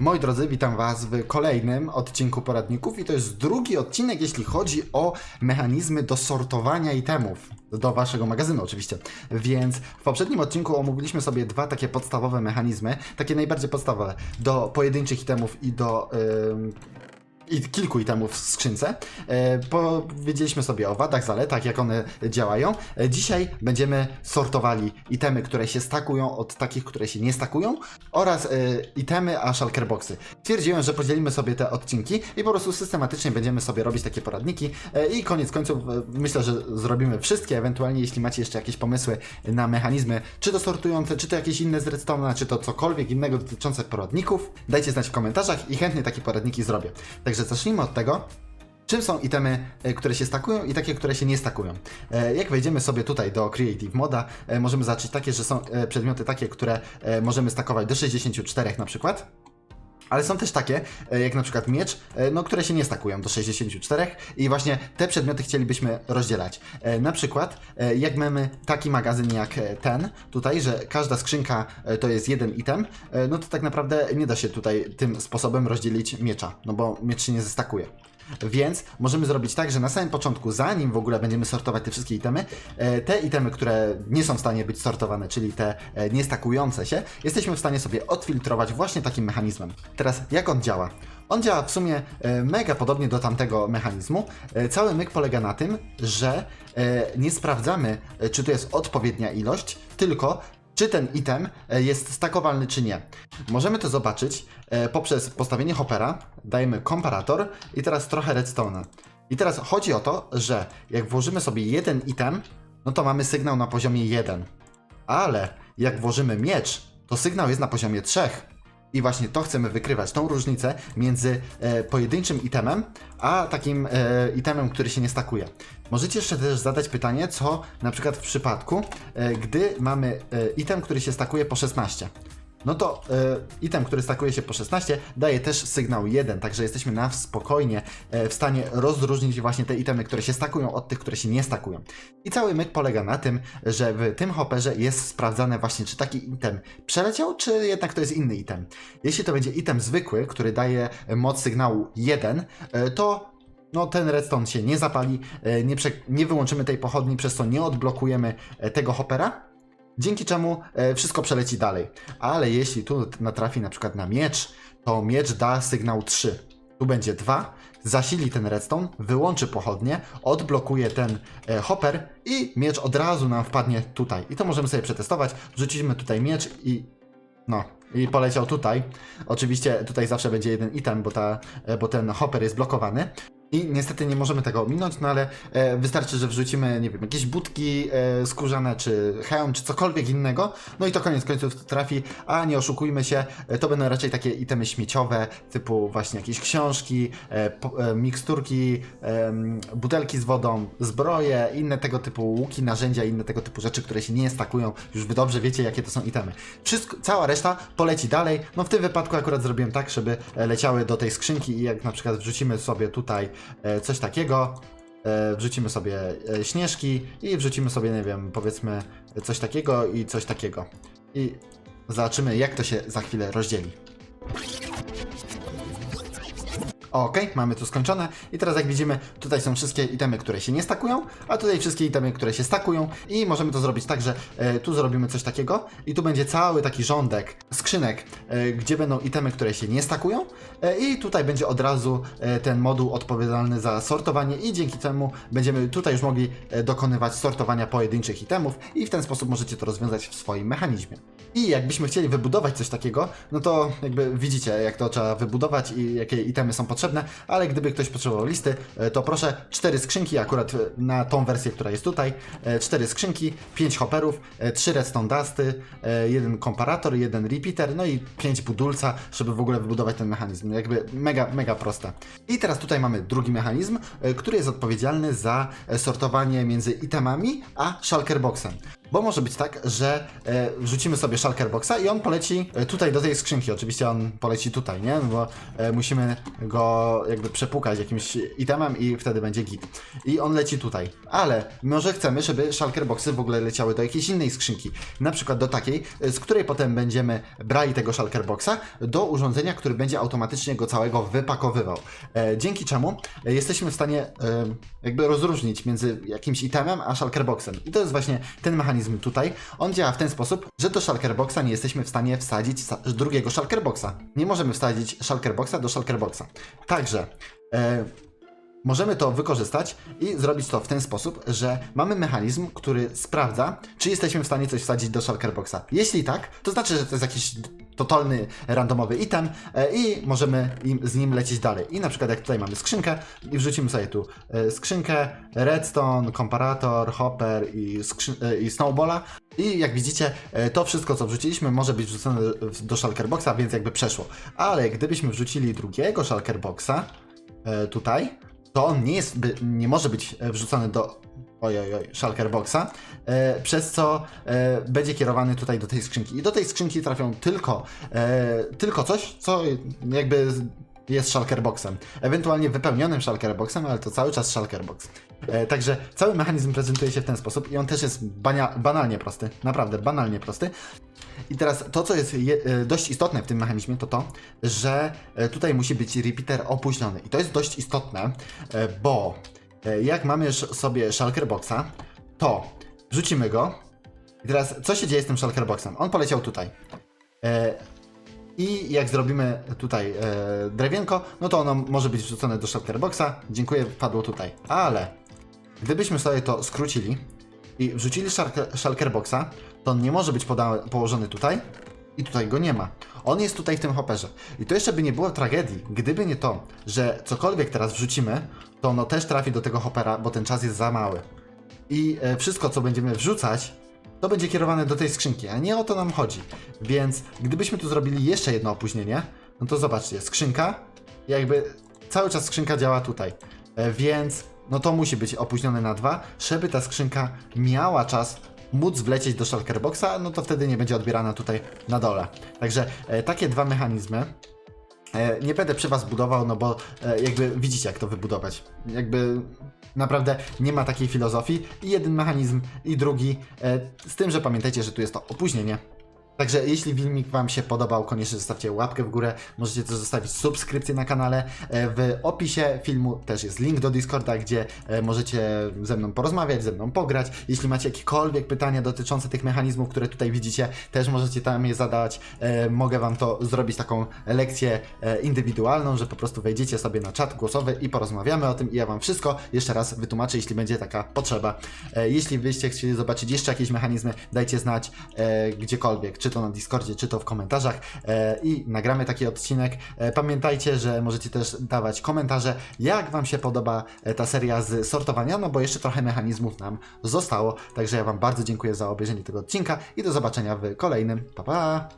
Moi drodzy, witam Was w kolejnym odcinku poradników i to jest drugi odcinek, jeśli chodzi o mechanizmy do sortowania itemów. Do Waszego magazynu oczywiście. Więc w poprzednim odcinku omówiliśmy sobie dwa takie podstawowe mechanizmy, takie najbardziej podstawowe, do pojedynczych itemów i do... ym, i kilku itemów w skrzynce. E, powiedzieliśmy sobie o wadach, zaletach, jak one działają. E, dzisiaj będziemy sortowali itemy, które się stakują od takich, które się nie stakują oraz e, itemy a shulkerboxy. Stwierdziłem, że podzielimy sobie te odcinki i po prostu systematycznie będziemy sobie robić takie poradniki e, i koniec końców e, myślę, że zrobimy wszystkie, ewentualnie jeśli macie jeszcze jakieś pomysły na mechanizmy, czy to sortujące, czy to jakieś inne z Redstone'a, czy to cokolwiek innego dotyczące poradników, dajcie znać w komentarzach i chętnie takie poradniki zrobię. Także zacznijmy od tego, czym są itemy, e, które się stakują i takie, które się nie stakują. E, Jak wejdziemy sobie tutaj do Creative Moda, e, możemy zobaczyć takie, że są przedmioty takie, które możemy stakować do 64 na przykład. Ale są też takie, e, jak na przykład miecz, e, no, które się nie stakują do 64 i właśnie te przedmioty chcielibyśmy rozdzielać. E, Na przykład, jak mamy taki magazyn jak ten tutaj, że każda skrzynka to jest jeden item, no to tak naprawdę nie da się tutaj tym sposobem rozdzielić miecza, no bo miecz się nie zestakuje. Więc możemy zrobić tak, że na samym początku, zanim w ogóle będziemy sortować te wszystkie itemy, e, te itemy, które nie są w stanie być sortowane, czyli te e, niestakujące się, jesteśmy w stanie sobie odfiltrować właśnie takim mechanizmem. Teraz jak on działa? On działa w sumie e, mega podobnie do tamtego mechanizmu. Cały myk polega na tym, że nie sprawdzamy, czy to jest odpowiednia ilość, tylko czy ten item e, jest stakowalny, czy nie. Możemy to zobaczyć e, poprzez postawienie hopera, dajemy komparator i teraz trochę redstone'a. I teraz chodzi o to, że jak włożymy sobie jeden item, no to mamy sygnał na poziomie 1. Ale jak włożymy miecz, to sygnał jest na poziomie 3. I właśnie to chcemy wykrywać, tą różnicę między e, pojedynczym itemem, a takim e, itemem, który się nie stakuje. Możecie jeszcze też zadać pytanie, co na przykład w przypadku, e, gdy mamy e, item, który się stakuje po 16. No to e, item, który stakuje się po 16, daje też sygnał 1, także jesteśmy na spokojnie e, w stanie rozróżnić właśnie te itemy, które się stakują od tych, które się nie stakują. I cały myk polega na tym, że w tym hopperze jest sprawdzane właśnie, czy taki item przeleciał, czy jednak to jest inny item. Jeśli to będzie item zwykły, który daje moc sygnału 1, e, to no ten redstone się nie zapali, nie, nie wyłączymy tej pochodni, przez co nie odblokujemy tego hoppera, dzięki czemu e, wszystko przeleci dalej. Ale jeśli tu natrafi na przykład na miecz, to miecz da sygnał 3. Tu będzie 2, zasili ten redstone, wyłączy pochodnie, odblokuje ten e, hopper i miecz od razu nam wpadnie tutaj. I to możemy sobie przetestować. Wrzucimy tutaj miecz i no, i poleciał tutaj. Oczywiście tutaj zawsze będzie jeden item, bo, ta, e, bo ten hopper jest blokowany. I niestety nie możemy tego ominąć, no ale e, wystarczy, że wrzucimy, nie wiem, jakieś budki e, skórzane, czy hełm, czy cokolwiek innego, no i to koniec końców trafi, a nie oszukujmy się, e, to będą raczej takie itemy śmieciowe, typu właśnie jakieś książki, e, po, e, miksturki, em, butelki z wodą, zbroje, inne tego typu łuki, narzędzia, inne tego typu rzeczy, które się nie stakują, już wy dobrze wiecie, jakie to są itemy. Wszystko, cała reszta poleci dalej, no w tym wypadku akurat zrobiłem tak, żeby e, leciały do tej skrzynki i jak na przykład wrzucimy sobie tutaj e, coś takiego, e, wrzucimy sobie e, śnieżki i wrzucimy sobie, nie wiem, powiedzmy coś takiego i coś takiego. I zobaczymy, jak to się za chwilę rozdzieli. Ok, mamy tu skończone. I teraz jak widzimy, tutaj są wszystkie itemy, które się nie stakują, a tutaj wszystkie itemy, które się stakują. I możemy to zrobić tak, że e, tu zrobimy coś takiego. I tu będzie cały taki rządek skrzynek, e, gdzie będą itemy, które się nie stakują. E, i tutaj będzie od razu e, ten moduł odpowiedzialny za sortowanie. I dzięki temu będziemy tutaj już mogli e, dokonywać sortowania pojedynczych itemów. I w ten sposób możecie to rozwiązać w swoim mechanizmie. I jakbyśmy chcieli wybudować coś takiego, no to jakby widzicie, jak to trzeba wybudować i jakie itemy są potrzebne, ale gdyby ktoś potrzebował listy, e, to proszę, cztery skrzynki, akurat e, na tą wersję, która jest tutaj, e, cztery skrzynki, pięć hopperów, trzy redstone dusty, jeden komparator, jeden repeater, no i pięć budulca, żeby w ogóle wybudować ten mechanizm. Jakby mega, mega proste. I teraz tutaj mamy drugi mechanizm, który jest odpowiedzialny za sortowanie między itemami a shulker boxem. Bo może być tak, że e, wrzucimy sobie Shulker Boxa i on poleci e, tutaj do tej skrzynki. Oczywiście on poleci tutaj, nie? Bo e, musimy go jakby przepukać jakimś itemem i wtedy będzie git. I on leci tutaj. Ale może chcemy, żeby Shulker Boxy w ogóle leciały do jakiejś innej skrzynki. Na przykład do takiej, e, z której potem będziemy brali tego Shulker Boxa do urządzenia, który będzie automatycznie go całego wypakowywał. E, dzięki czemu e, jesteśmy w stanie e, jakby rozróżnić między jakimś itemem a Shulker Boxem. I to jest właśnie ten mechanizm tutaj. On działa w ten sposób, że do Shulker Boxa nie jesteśmy w stanie wsadzić sa- drugiego Shulker Boxa. Nie możemy wsadzić Shulker Boxa do Shulker Boxa. Także e, możemy to wykorzystać i zrobić to w ten sposób, że mamy mechanizm, który sprawdza, czy jesteśmy w stanie coś wsadzić do Shulker Boxa. Jeśli tak, to znaczy, że to jest jakiś totalny, randomowy item e, i możemy im, z nim lecieć dalej. I na przykład jak tutaj mamy skrzynkę i wrzucimy sobie tu e, skrzynkę, redstone, komparator, hopper i, e, i snowballa i jak widzicie, to wszystko co wrzuciliśmy może być wrzucone do- do Shulker Boxa, więc jakby przeszło. Ale gdybyśmy wrzucili drugiego Shulker Boxa e, tutaj, to on nie, jest, nie może być wrzucony do ojoj, oj, Shulker Boxa, e, przez co e, będzie kierowany tutaj do tej skrzynki. I do tej skrzynki trafią tylko, e, tylko coś, co jakby jest Shulker Boxem. Ewentualnie wypełnionym Shulker Boxem, ale to cały czas Shulker Box. E, także cały mechanizm prezentuje się w ten sposób i on też jest bania, banalnie prosty. Naprawdę, banalnie prosty. I teraz to, co jest je, e, dość istotne w tym mechanizmie, to to, że e, tutaj musi być repeater opóźniony. I to jest dość istotne, e, bo jak mamy sobie Shulker Boxa, to wrzucimy go. I teraz, co się dzieje z tym Shulker Boxem? On poleciał tutaj. E, I jak zrobimy tutaj e, drewienko, no to ono może być wrzucone do Shulker Boxa. Dziękuję, wpadło tutaj. Ale gdybyśmy sobie to skrócili i wrzucili Shulker, Boxa, to on nie może być położony tutaj i tutaj go nie ma. On jest tutaj w tym hopperze. I to jeszcze by nie było tragedii, gdyby nie to, że cokolwiek teraz wrzucimy, to ono też trafi do tego hoppera, bo ten czas jest za mały. I e, wszystko, co będziemy wrzucać, to będzie kierowane do tej skrzynki, a nie o to nam chodzi. Więc gdybyśmy tu zrobili jeszcze jedno opóźnienie, no to zobaczcie, skrzynka, jakby cały czas skrzynka działa tutaj. E, Więc no to musi być opóźnione na dwa, żeby ta skrzynka miała czas móc wlecieć do Shulker Boxa, no to wtedy nie będzie odbierana tutaj na dole. Także e, takie dwa mechanizmy. E, nie będę przy Was budował, no bo e, jakby widzicie jak to wybudować. Jakby naprawdę nie ma takiej filozofii. I jeden mechanizm, i drugi. Z tym, że pamiętajcie, że tu jest to opóźnienie. Także jeśli filmik Wam się podobał, koniecznie zostawcie łapkę w górę. Możecie też zostawić subskrypcję na kanale. E, W opisie filmu też jest link do Discorda, gdzie e, możecie ze mną porozmawiać, ze mną pograć. Jeśli macie jakiekolwiek pytania dotyczące tych mechanizmów, które tutaj widzicie, też możecie tam je zadać. E, Mogę Wam to zrobić taką lekcję indywidualną, że po prostu wejdziecie sobie na czat głosowy i porozmawiamy o tym i ja Wam wszystko jeszcze raz wytłumaczę, jeśli będzie taka potrzeba. Jeśli byście chcieli zobaczyć jeszcze jakieś mechanizmy, dajcie znać gdziekolwiek, czy to na Discordzie, czy to w komentarzach e, i nagramy taki odcinek. E, Pamiętajcie, że możecie też dawać komentarze, jak Wam się podoba e, ta seria z sortowania, no bo jeszcze trochę mechanizmów nam zostało. Także ja Wam bardzo dziękuję za obejrzenie tego odcinka i do zobaczenia w kolejnym. Pa pa!